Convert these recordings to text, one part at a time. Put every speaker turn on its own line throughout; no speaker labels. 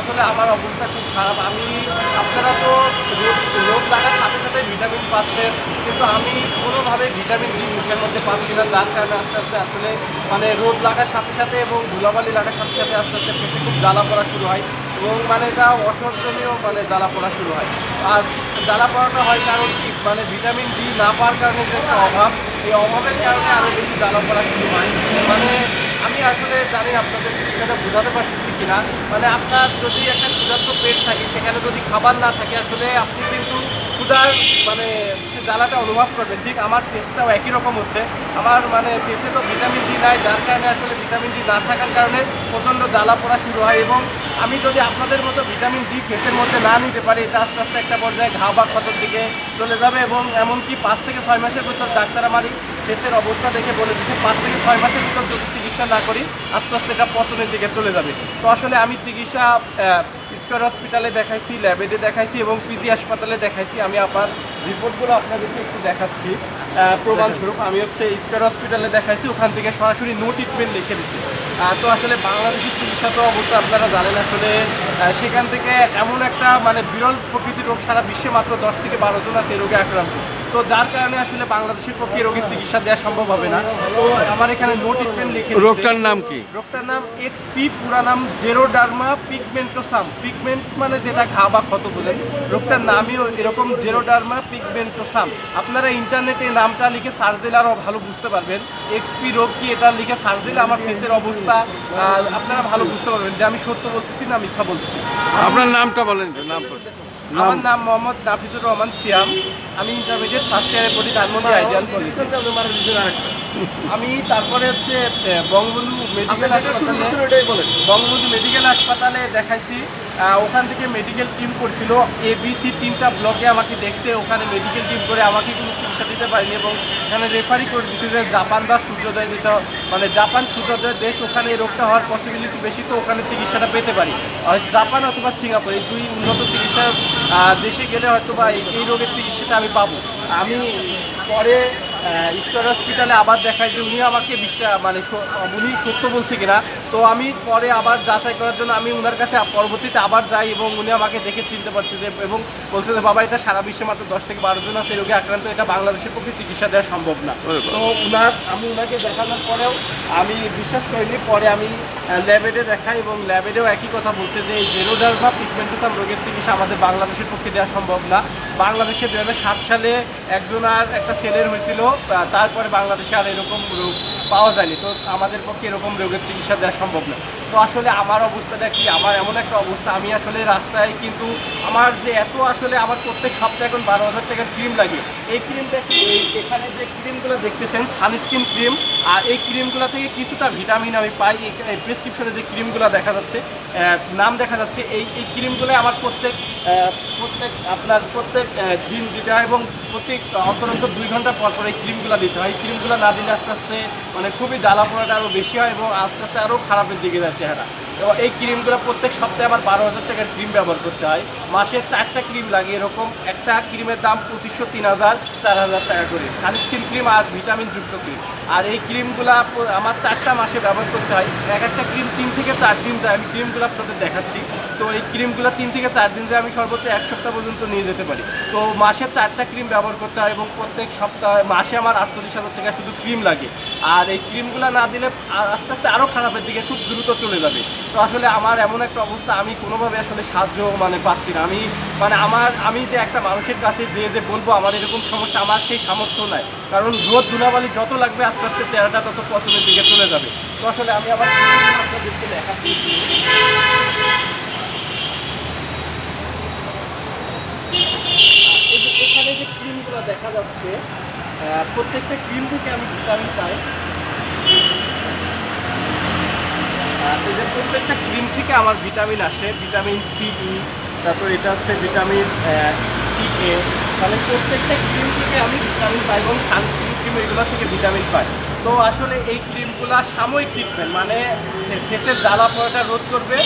আসলে আমার অবস্থা খুব খারাপ। আমি, আপনারা তো রোগ লাগার সাথে সাথে ভিটামিন পাচ্ছেন, কিন্তু আমি কোনোভাবে ভিটামিন ডি মুখের মধ্যে পাচ্ছি না। যার কারণে আস্তে আস্তে আসলে মানে রোদ লাগার সাথে সাথে এবং ধুলাবালি লাগার সাথে সাথে আস্তে আস্তে পেটে খুব জ্বালা পড়া শুরু হয় এবং মানে এটা অসহ্যনীয় মানে জ্বালা পড়া শুরু হয়। আর জ্বালা পড়াটা হয় কারণ কি? মানে ভিটামিন ডি না পাওয়ার কারণে যে একটা অভাব, এই অভাবের কারণে আরও বেশি জ্বালা পড়া শুরু হয়। মানে আমি আসলে জানি আপনাদের সেটা বোঝাতে পারতেছি কিনা। মানে আপনার যদি একটা ক্ষুধার্ত পেট থাকে, সেখানে যদি খাবার না থাকে, আসলে আপনি কিন্তু ক্ষুধার মানে জ্বালাটা অনুভব করবেন। ঠিক আমার টেস্টটাও একই রকম হচ্ছে। আমার মানে পেটে তো ভিটামিন ডি নাই, যার কারণে আসলে ভিটামিন ডি না থাকার কারণে প্রচণ্ড জ্বালা পড়া শুরু হয় এবং আমি যদি আপনাদের মতো ভিটামিন ডি পেটের মধ্যে না নিতে পারি, এটা আস্তে আস্তে একটা পর্যায়ে ঘা বা ক্ষতর দিকে চলে যাবে এবং এমনকি পাঁচ থেকে ছয় মাসের ভিতর ডাক্তার আমার পেটের অবস্থা দেখে বলে দিচ্ছে, পাঁচ থেকে ছয় মাসের ভিতর যদি চিকিৎসা না করি, আস্তে আস্তে এটা পতনের দিকে চলে যাবে। তো আসলে আমি চিকিৎসা স্কোয়ার হসপিটালে দেখাইছি ল্যাবেডে দেখাইছি এবং পিজি হাসপাতালে দেখাইছি। আমি আপনার রিপোর্টগুলো আপনাদেরকে একটু দেখাচ্ছি। প্রমাণস্বরূপ আমি হচ্ছে স্কোয়ার হসপিটালে দেখাইছি ওখান থেকে সরাসরি নো ট্রিটমেন্ট লিখে দিচ্ছি তো আসলে বাংলাদেশের চিকিৎসা তো অবস্থা আপনারা জানেন আসলে সেখান থেকে এমন একটা মানে বিরল প্রকৃতির রোগ সারা বিশ্বে মাত্র দশ থেকে বারো জন আছে এই রোগে আক্রান্ত। তো যার কারণে আসলে বাংলাদেশের পক্ষে রোগীর চিকিৎসা দেওয়া সম্ভব হবে না। তো আমার এখানে নো ট্রিটমেন্ট লিখে
রোগটার নাম কি?
রোগটার নাম এক্সপি পুরা নাম জেরো জেরোডার্মা পিগমেন্টোসাম পিগমেন্ট মানে যেটা ঘা বা ক্ষত বলেন রোগটার নামই এরকম জেরোডার্মা পিগমেন্টোসাম আপনারা ইন্টারনেটে নামটা লিখে সার্চ দিলে আরও ভালো বুঝতে পারবেন। এক্সপি রোগ কি এটা লিখে সার্চ দিলে আমার ফেসের অবস্থা আপনারা ভালো বুঝতে পারবেন। যে আমি সত্য বলতেছি না মিথ্যা বলতেছি।
আপনার নামটা বলেন নাম বলুন। নাম
আমার নাম মোহাম্মদ নাফিজুর রহমান সিয়াম। আমি ইন্টারমিডিয়েট ফার্স্ট ইয়ারে পড়ি ধানমন্ডি আইডিয়াল কলেজ আমি তারপরে হচ্ছে বঙ্গবন্ধু মেডিকেল হাসপাতালে বঙ্গবন্ধু মেডিকেল হাসপাতালে দেখাইছি। ওখান থেকে মেডিকেল টিম করছিল। এবিসি তিনটা ব্লকে আমাকে দেখছে। ওখানে মেডিকেল টিম করে আমাকে কোনো চিকিৎসা দিতে পারেনি এবং এখানে রেফারি করে দিচ্ছে যে জাপান বা সূর্যোদয় যেটা মানে জাপান সূর্যোদয় দেশ ওখানে এই রোগটা হওয়ার পসিবিলিটি বেশি তো ওখানে চিকিৎসাটা পেতে পারি। জাপান অথবা সিঙ্গাপুর এই দুই উন্নত চিকিৎসার আহ, দেশে গেলে হয়তো বা এই রোগের চিকিৎসাটা আমি পাবো। আমি পরে স্কোয়ার হসপিটালে আবার দেখায় যে উনি আমাকে বিশ্বাস মানে উনি সত্য বলছে কিনা। তো আমি পরে আবার যাচাই করার জন্য আমি ওনার কাছে পরবর্তীতে আবার যাই এবং উনি আমাকে দেখে চিনতে পারছে যে এবং বলছে যে বাবা এটা সারা বিশ্বে মাত্র দশ থেকে বারো জন আছে রোগে আক্রান্ত এটা বাংলাদেশের পক্ষে চিকিৎসা দেওয়া সম্ভব না। তো উনার আমি উনাকে দেখানোর পরেও আমি বিশ্বাস করিনি পরে আমি ল্যাবেডে দেখাই এবং ল্যাবেডেও একই কথা বলছে যে জেরোডার বা পিগমেন্টোসাম রোগের চিকিৎসা আমাদের বাংলাদেশের পক্ষে দেওয়া সম্ভব না। বাংলাদেশে দু হাজার সাত সালে একজনার একটা ছেলের হয়েছিল তারপরে বাংলাদেশে আর এরকম রোগ পাওয়া যায়নি। তো আমাদের পক্ষে এরকম রোগের চিকিৎসা দেওয়া সম্ভব না। তো আসলে আমার অবস্থাটা কি? আমার এমন একটা অবস্থা। আমি আসলে রাস্তায় কিন্তু আমার যে এত আসলে আমার প্রত্যেক সপ্তাহে এখন বারো হাজার টাকার ক্রিম লাগে। এই ক্রিমটা এখানে যে ক্রিমগুলো দেখতেছেন সানস্ক্রিন ক্রিম আর এই ক্রিমগুলো থেকে কিছুটা ভিটামিন আমি পাই। এই প্রেসক্রিপশনে যে ক্রিমগুলো দেখা যাচ্ছে নাম দেখা যাচ্ছে, এই এই ক্রিমগুলো আমার প্রত্যেক প্রত্যেক আপনার প্রত্যেক দিন দিতে হয় এবং প্রত্যেক অন্তর অন্তর দুই ঘণ্টা পর পর এই ক্রিমগুলো দিতে হয়। এই ক্রিমগুলো না দিলে আস্তে আস্তে মানে খুবই জ্বালা পোড়াটা আরও বেশি হয় এবং আস্তে আস্তে আরও খারাপের দিকে যায় চেহারা এবং এই ক্রিমগুলো প্রত্যেক সপ্তাহে আমার বারো হাজার টাকার ক্রিম ব্যবহার করতে হয়। মাসে চারটা ক্রিম লাগে, এরকম একটা ক্রিমের দাম পঁচিশশো, তিন হাজার, চার হাজার টাকা করে। সানস্ক্রিন ক্রিম আর ভিটামিন যুক্ত ক্রিম। আর এই ক্রিমগুলো আমার চারটা মাসে ব্যবহার করতে হয়। এক একটা ক্রিম তিন থেকে চার দিন যায়। আমি ক্রিমগুলো আপনাদের দেখাচ্ছি। তো এই ক্রিমগুলো তিন থেকে চার দিন যায়, আমি সর্বোচ্চ এক সপ্তাহ পর্যন্ত নিয়ে যেতে পারি। তো মাসে চারটা ক্রিম ব্যবহার করতে হয় এবং প্রত্যেক সপ্তাহে মাসে আমার আটচল্লিশ হাজার টাকা শুধু ক্রিম লাগে। আর এই ক্রিমগুলো না দিলে আস্তে আস্তে আরও খারাপের দিকে খুব দ্রুত চলে যাবে। তো আসলে আমার এমন একটা অবস্থা, আমি কোনোভাবে আসলে সাহায্য মানে পাচ্ছি না। আমি মানে আমার, আমি যে একটা মানুষের কাছে যে যে বলব আমার এরকম সমস্যা, আমার সেই সামর্থ্য নাই। কারণ রোদ, ধুলাবালি যত লাগবে আস্তে আস্তে চেহারাটা তত পছন্দের দিকে চলে যাবে। তো আসলে আমি আবার এখানে যে ক্রিমগুলো দেখা যাচ্ছে প্রত্যেকটা ক্রিম থেকে আমি ভিটামিন পাই। যে প্রত্যেকটা ক্রিম থেকে আমার ভিটামিন আসে ভিটামিন সি ই তারপর এটা হচ্ছে ভিটামিন সি এ মানে প্রত্যেকটা ক্রিম থেকে আমি ভিটামিন পাই এবং সানস্ক্রিন ক্রিম এগুলো থেকে ভিটামিন পাই। তো আসলে এই ক্রিমগুলো সাময়িক ট্রিটমেন্ট মানে ফেসের জ্বালা পড়াটা রোধ করবে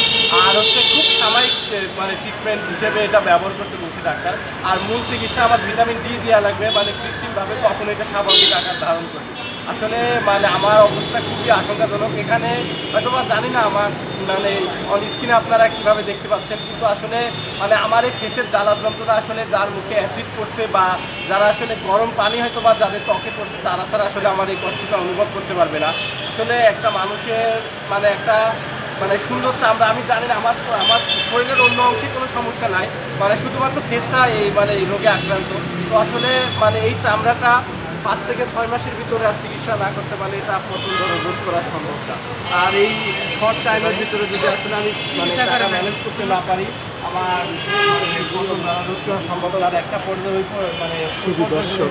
আর হচ্ছে খুব সাময়িক মানে ট্রিটমেন্ট হিসেবে এটা ব্যবহার করতে বলছি ডাক্তার। আর মূল চিকিৎসা আমার ভিটামিন ডি দেওয়া লাগবে মানে কৃত্রিমভাবে তখন এটা স্বাভাবিক আকার ধারণ করবে আসলে মানে আমার অবস্থা খুবই আশঙ্কাজনক। এখানে হয়তো বা জানি না আমার মানে অন স্ক্রিনে আপনারা কীভাবে দেখতে পাচ্ছেন, কিন্তু আসলে মানে আমার এই ফেসের জ্বালার যন্ত্রটা আসলে যার মুখে অ্যাসিড করছে বা যারা আসলে গরম পানি হয়তো বা যাদের ত্বকে পড়ছে, তারা ছাড়া আসলে আমার এই কষ্টটা অনুভব করতে পারবে না। আসলে একটা মানুষের মানে একটা মানে সুন্দর চামড়া, আমি জানি না, আমার আমার শরীরের অন্য অংশে কোনো সমস্যা নাই। মানে শুধুমাত্র ফেসটা এই মানে এই রোগে আক্রান্ত। তো আসলে মানে এই চামড়াটা পাঁচ থেকে ছয় মাসের ভিতরে আর চিকিৎসা না করতে পারলে এটা পছন্দ রোধ করা সম্ভব না। আর এই শর্ট টাইমের ভিতরে যদি আসলে আমি মানে ম্যানেজ করতে না পারি আমার রোধ আর একটা পর্যায়ে মানে
শুধু দর্শক।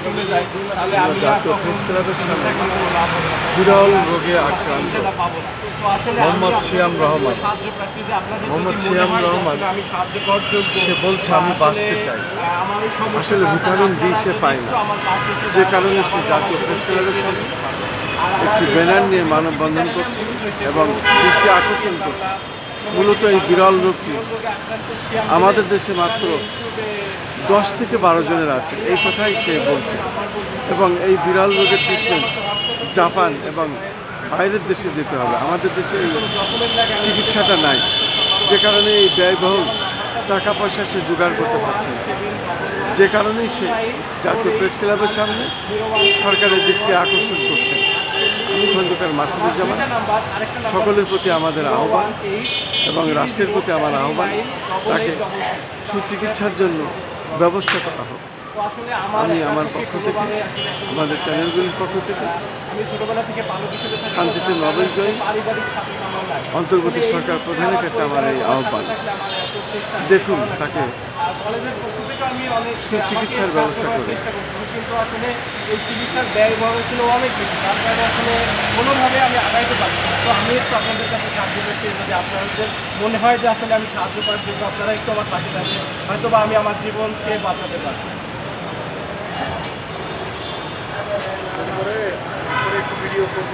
বিরল রোগে আক্রান্ত মোহাম্মদ রহমান। মোহাম্মদ রহমান। সে বলছে, আমি বাঁচতে চাই। আসলে ভিটামিন ডি সে পায় না। যে কারণে সে জাতীয় প্রেস ক্লাবের সামনে একটি ব্যানার নিয়ে মানববন্ধন করছে এবং দৃষ্টি আকর্ষণ করছে মূলত এই বিরল রোগটি আমাদের দেশে মাত্র দশ থেকে বারো জনের আছে। এই কথাই সে বলছে। এবং এই বিরল রোগের ট্রিটমেন্ট জাপান এবং বাইরের দেশে যেতে হবে। আমাদের দেশে এই চিকিৎসাটা নাই। যে কারণে এই ব্যয়বহুল টাকা পয়সা সে জোগাড় করতে পারছে না। যে কারণেই সে জাতীয় প্রেস ক্লাবের সামনে সরকারের দৃষ্টি আকর্ষণ করছে। আমি খন্দকার মাসুদুজ্জামান, সকলের প্রতি আমাদের আহ্বান। এবং রাষ্ট্রের প্রতি আমার আহ্বান তাকে সুচিকিৎসার জন্য ব্যবস্থা করা হোক। আমি আমার পক্ষ থেকে আমাদের চ্যানেলগুলির পক্ষ থেকে শান্তিতে নবেল জয়ী। অন্তর্বর্তী সরকার প্রধানের কাছে আমার এই আহ্বান। দেখুন তাকে সুচিকিৎসার ব্যবস্থা
কিন্তু আসলে এই চিকিৎসার ছিল অনেক বেশি। তার কারণে আসলে কোনোভাবে আমি আগাইতে পারছি তো আমি একটু আপনাদের কাছে সাহায্য করতে যদি আপনাদের মনে হয় যে আসলে আমি সাহায্য করার জন্য আপনারা একটু আমার পাশে থাকবেন হয়তো বা আমি আমার জীবনকে বাঁচাতে পারি
ভিডিও করব।